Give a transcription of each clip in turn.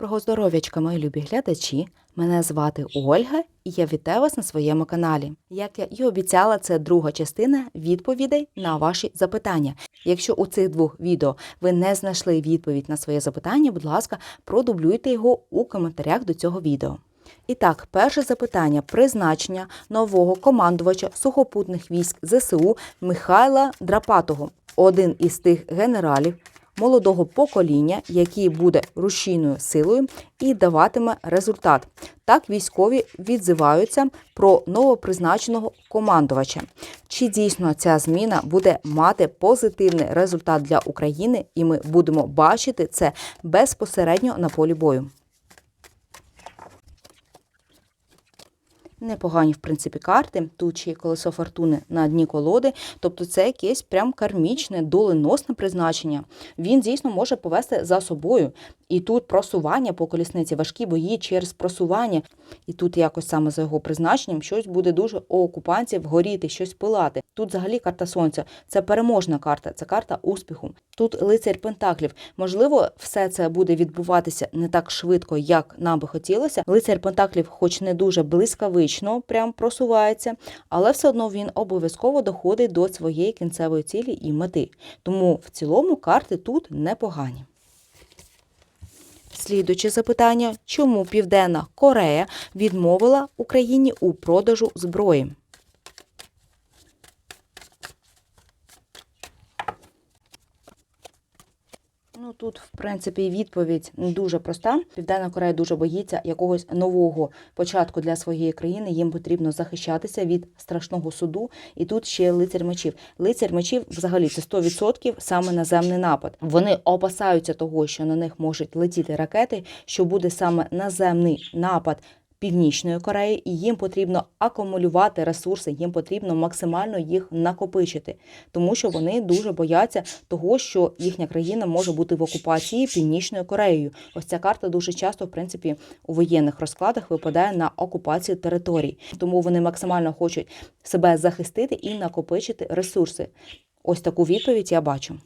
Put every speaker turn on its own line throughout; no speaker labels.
Доброго здоров'ячка, мої любі глядачі! Мене звати Ольга, і я вітаю вас на своєму каналі. Як я і обіцяла, це друга частина відповідей на ваші запитання. Якщо у цих двох відео ви не знайшли відповідь на своє запитання, будь ласка, продублюйте його у коментарях до цього відео. І так, перше запитання: призначення нового командувача сухопутних військ ЗСУ Михайла Драпатого, один із тих генералів молодого покоління, який буде рушійною силою і даватиме результат. Так військові відзиваються про новопризначеного командувача. Чи дійсно ця зміна буде мати позитивний результат для України, і ми будемо бачити це безпосередньо на полі бою? Непогані, в принципі, карти. Тут ще колесо фортуни на дні колоди. Тобто це якесь прям кармічне, доленосне призначення. Він дійсно може повести за собою. І тут просування по колісниці, важкі бої через просування. І тут якось саме за його призначенням щось буде дуже у окупантів горіти, щось пилати. Тут взагалі карта сонця. Це переможна карта, це карта успіху. Тут лицар Пентаклів. Можливо, все це буде відбуватися не так швидко, як нам би хотілося. Лицар Пентаклів, хоч не дуже блискавично, прям просувається, але все одно він обов'язково доходить до своєї кінцевої цілі і мети. Тому в цілому карти тут непогані. Слідуюче запитання: чому Південна Корея відмовила Україні у продажу зброї? Ну тут, в принципі, відповідь дуже проста. Південна Корея дуже боїться якогось нового початку для своєї країни. Їм потрібно захищатися від страшного суду. І тут ще лицар мечів. Лицар мечів, взагалі, це 100% саме наземний напад. Вони опасаються того, що на них можуть летіти ракети, що буде саме наземний напад. Північної Кореї, і їм потрібно акумулювати ресурси, їм потрібно максимально їх накопичити, тому що вони дуже бояться того, що їхня країна може бути в окупації Північною Кореєю. Ось ця карта дуже часто, в принципі, у воєнних розкладах випадає на окупацію територій, тому вони максимально хочуть себе захистити і накопичити ресурси. Ось таку відповідь я бачу.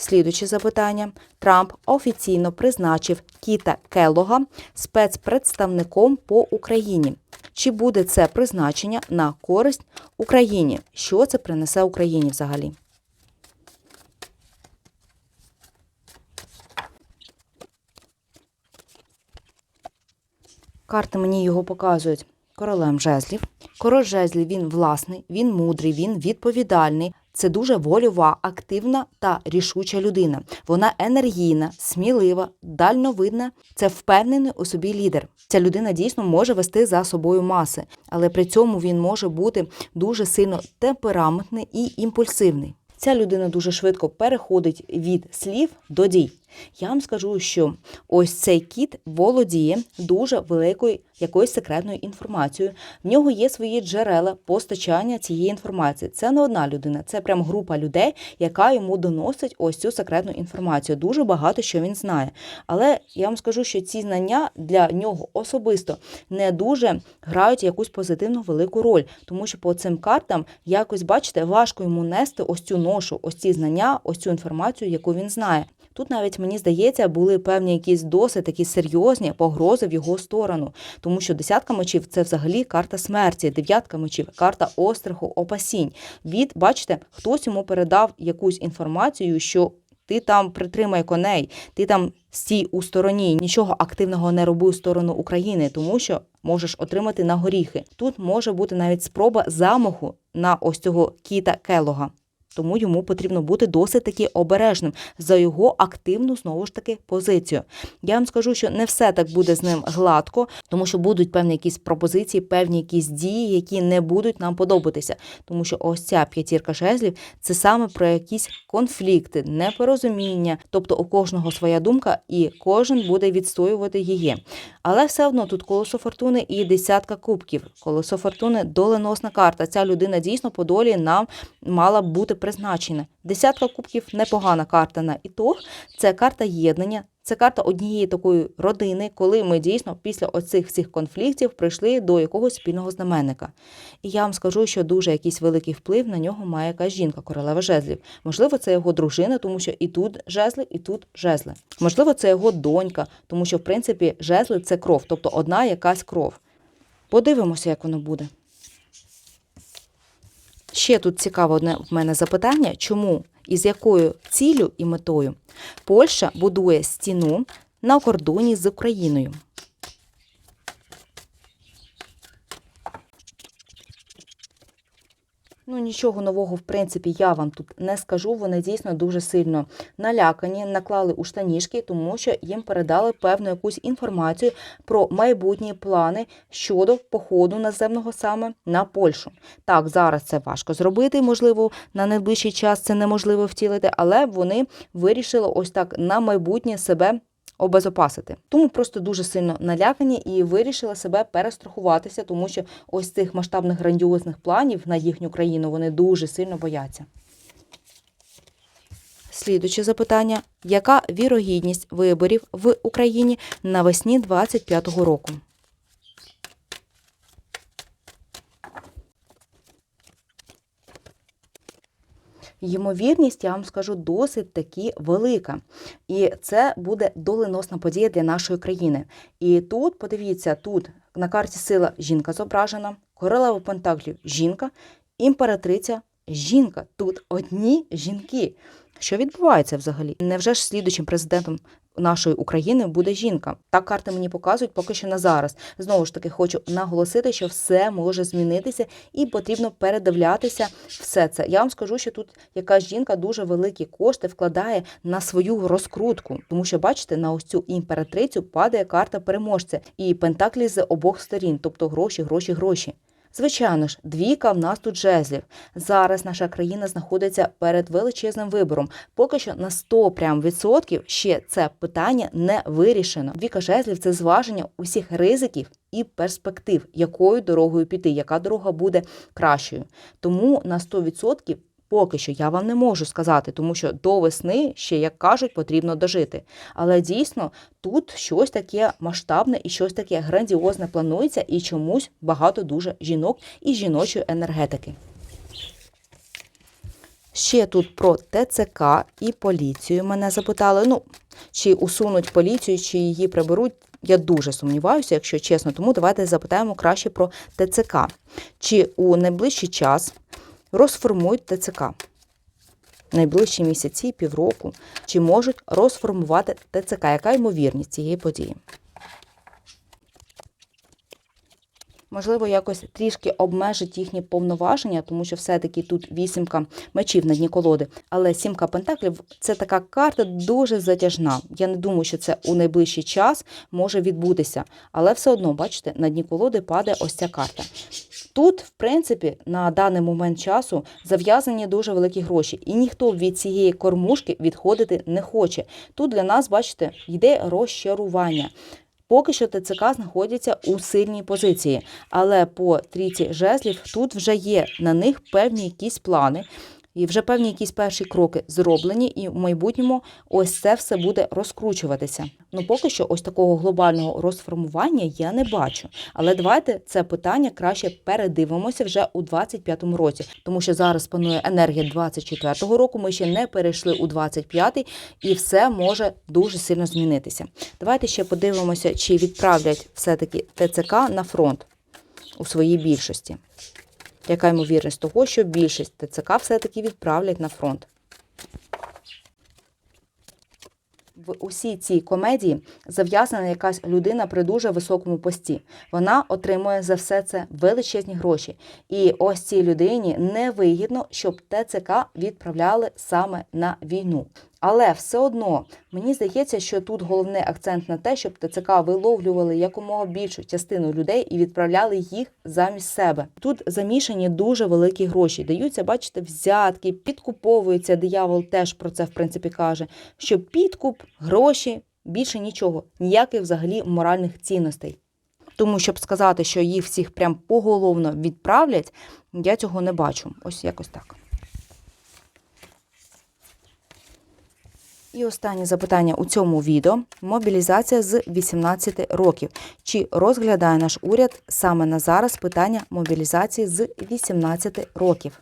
Слідуюче запитання. Трамп офіційно призначив Кіта Келлога спецпредставником по Україні. Чи буде це призначення на користь Україні? Що це принесе Україні взагалі? Карти мені його показують королем жезлів. Король жезлів він власний, він мудрий, він відповідальний. Це дуже вольова, активна та рішуча людина. Вона енергійна, смілива, дальновидна. Це впевнений у собі лідер. Ця людина дійсно може вести за собою маси, але при цьому він може бути дуже сильно темпераментний і імпульсивний. Ця людина дуже швидко переходить від слів до дій. Я вам скажу, що ось цей кіт володіє дуже великою якоюсь секретною інформацією. В нього є свої джерела постачання цієї інформації. Це не одна людина, це прям група людей, яка йому доносить ось цю секретну інформацію. Дуже багато що він знає. Але я вам скажу, що ці знання для нього особисто не дуже грають якусь позитивну велику роль, тому що по цим картам якось бачите, важко йому нести ось цю ношу, ось ці знання, ось цю інформацію, яку він знає. Тут навіть мені здається, були певні якісь досить такі серйозні погрози в його сторону, тому що десятка мечів це взагалі карта смерті, дев'ятка мечів, карта остраху, опасінь. Від, бачите, хтось йому передав якусь інформацію, що. Ти там притримай коней, ти там стій у стороні, нічого активного не роби у сторону України, тому що можеш отримати на горіхи. Тут може бути навіть спроба замаху на ось цього кіта Келога тому йому потрібно бути досить таки обережним за його активну знову ж таки позицію. Я вам скажу, що не все так буде з ним гладко, тому що будуть певні якісь пропозиції, певні якісь дії, які не будуть нам подобатися. Тому що ось ця п'ятірка жезлів це саме про якісь конфлікти, непорозуміння, тобто у кожного своя думка, і кожен буде відстоювати її. Але все одно тут колесо фортуни і десятка кубків. Колесо фортуни доленосна карта. Ця людина дійсно по долі нам мала бути призначене. Десятка кубків непогана карта на ітог. Це карта єднання, це карта однієї такої родини, коли ми дійсно після оцих всіх конфліктів прийшли до якогось спільного знаменника. І я вам скажу, що дуже якийсь великий вплив на нього має якась жінка, королева жезлів. Можливо, це його дружина, тому що і тут жезли, і тут жезли. Можливо, це його донька, тому що в принципі жезли це кров, тобто одна якась кров. Подивимося, як воно буде. Ще тут цікаве одне в мене запитання, чому і з якою ціллю і метою Польща будує стіну на кордоні з Україною. Ну, нічого нового, в принципі, я вам тут не скажу. Вони дійсно дуже сильно налякані, наклали у штанішки, тому що їм передали певну якусь інформацію про майбутні плани щодо походу наземного саме на Польщу. Так, зараз це важко зробити, можливо, на найближчий час це неможливо втілити, але вони вирішили ось так на майбутнє себе обезопасити. Тому просто дуже сильно налякані і вирішила себе перестрахуватися, тому що ось цих масштабних грандіозних планів на їхню країну вони дуже сильно бояться. Слідуче запитання: яка вірогідність виборів в Україні навесні 25-го року? Ймовірність, я вам скажу, досить таки велика. І це буде доленосна подія для нашої країни. І тут, подивіться, тут на карті сила жінка зображена, королева Пентаклів жінка, імператриця жінка. Тут одні жінки. Що відбувається взагалі? Невже ж слідучим президентом нашої України буде жінка? Так карти мені показують поки що на зараз. Знову ж таки, хочу наголосити, що все може змінитися і потрібно передивлятися все це. Я вам скажу, що тут якась жінка дуже великі кошти вкладає на свою розкрутку, тому що бачите, на ось цю імператрицю падає карта переможця і пентаклі з обох сторін, тобто гроші, гроші, гроші. Звичайно ж, двійка в нас тут жезлів. Зараз наша країна знаходиться перед величезним вибором. Поки що на 100 прям відсотків ще це питання не вирішено. Двійка жезлів це зваження усіх ризиків і перспектив, якою дорогою піти, яка дорога буде кращою. Тому на 100% Поки що я вам не можу сказати, тому що до весни ще, як кажуть, потрібно дожити. Але дійсно тут щось таке масштабне і щось таке грандіозне планується, і чомусь багато дуже жінок і жіночої енергетики. Ще тут про ТЦК і поліцію мене запитали. Ну, чи усунуть поліцію, чи її приберуть. Я дуже сумніваюся, якщо чесно, тому давайте запитаємо краще про ТЦК. Чи у найближчий час розформують ТЦК. Найближчі місяці, півроку, чи можуть розформувати ТЦК? Яка ймовірність цієї події? Можливо, якось трішки обмежить їхні повноваження, тому що все-таки тут вісімка мечів на дні колоди. Але сімка пентаклів це така карта дуже затяжна. Я не думаю, що це у найближчий час може відбутися. Але все одно, бачите, на дні колоди падає ось ця карта. Тут, в принципі, на даний момент часу зав'язані дуже великі гроші, і ніхто від цієї кормушки відходити не хоче. Тут для нас, бачите, йде розчарування. Поки що ТЦК знаходяться у сильній позиції, але по трійці жезлів тут вже є на них певні якісь плани. І вже певні якісь перші кроки зроблені, і в майбутньому ось це все буде розкручуватися. Ну поки що, ось такого глобального розформування я не бачу. Але давайте це питання краще передивимося вже у 25-му році, тому що зараз панує енергія 24-го року. Ми ще не перейшли у 25-й, і все може дуже сильно змінитися. Давайте ще подивимося, чи відправлять все таки ТЦК на фронт у своїй більшості яка ймовірність того, що більшість ТЦК все-таки відправлять на фронт. В усій цій комедії зав'язана якась людина при дуже високому пості. Вона отримує за все це величезні гроші. І ось цій людині невигідно, щоб ТЦК відправляли саме на війну. Але все одно мені здається, що тут головний акцент на те, щоб ТЦК виловлювали якомога більшу частину людей і відправляли їх замість себе. Тут замішані дуже великі гроші. Даються, бачите, взятки, підкуповуються. Диявол теж про це в принципі каже. Що підкуп, гроші більше нічого, ніяких взагалі моральних цінностей. Тому щоб сказати, що їх всіх прям поголовно відправлять, я цього не бачу. Ось якось так. І останнє запитання у цьому відео: мобілізація з 18 років. Чи розглядає наш уряд саме на зараз питання мобілізації з 18 років?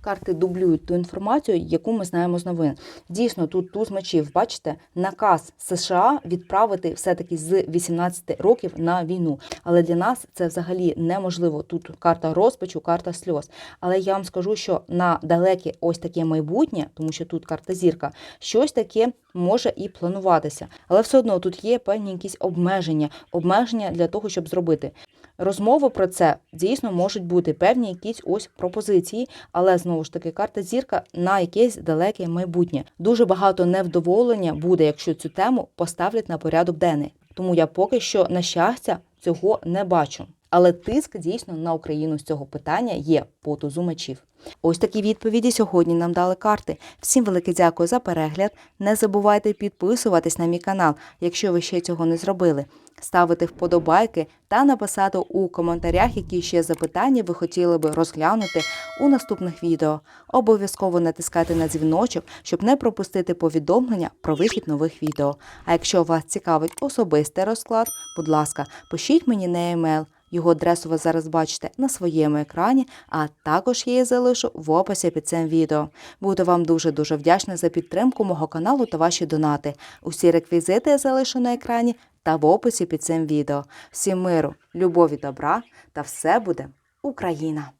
Карти дублюють ту інформацію, яку ми знаємо з новин. Дійсно, тут туз мечів, бачите, наказ США відправити все-таки з 18 років на війну. Але для нас це взагалі неможливо. Тут карта розпачу, карта сльоз. Але я вам скажу, що на далеке ось таке майбутнє, тому що тут карта зірка, щось таке може і плануватися. Але все одно тут є певні якісь обмеження, обмеження для того, щоб зробити. Розмови про це дійсно можуть бути певні якісь ось пропозиції, але знову ж таки карта зірка на якесь далеке майбутнє. Дуже багато невдоволення буде, якщо цю тему поставлять на порядок денний. Тому я поки що на щастя цього не бачу. Але тиск дійсно на Україну з цього питання є по мечів. Ось такі відповіді сьогодні нам дали карти. Всім велике дякую за перегляд. Не забувайте підписуватись на мій канал, якщо ви ще цього не зробили. Ставити вподобайки та написати у коментарях, які ще запитання ви хотіли би розглянути у наступних відео. Обов'язково натискайте на дзвіночок, щоб не пропустити повідомлення про вихід нових відео. А якщо вас цікавить особистий розклад, будь ласка, пишіть мені на емейл. Його адресу ви зараз бачите на своєму екрані, а також я її залишу в описі під цим відео. Буду вам дуже-дуже вдячна за підтримку мого каналу та ваші донати. Усі реквізити я залишу на екрані та в описі під цим відео. Всім миру, любові, добра та все буде Україна!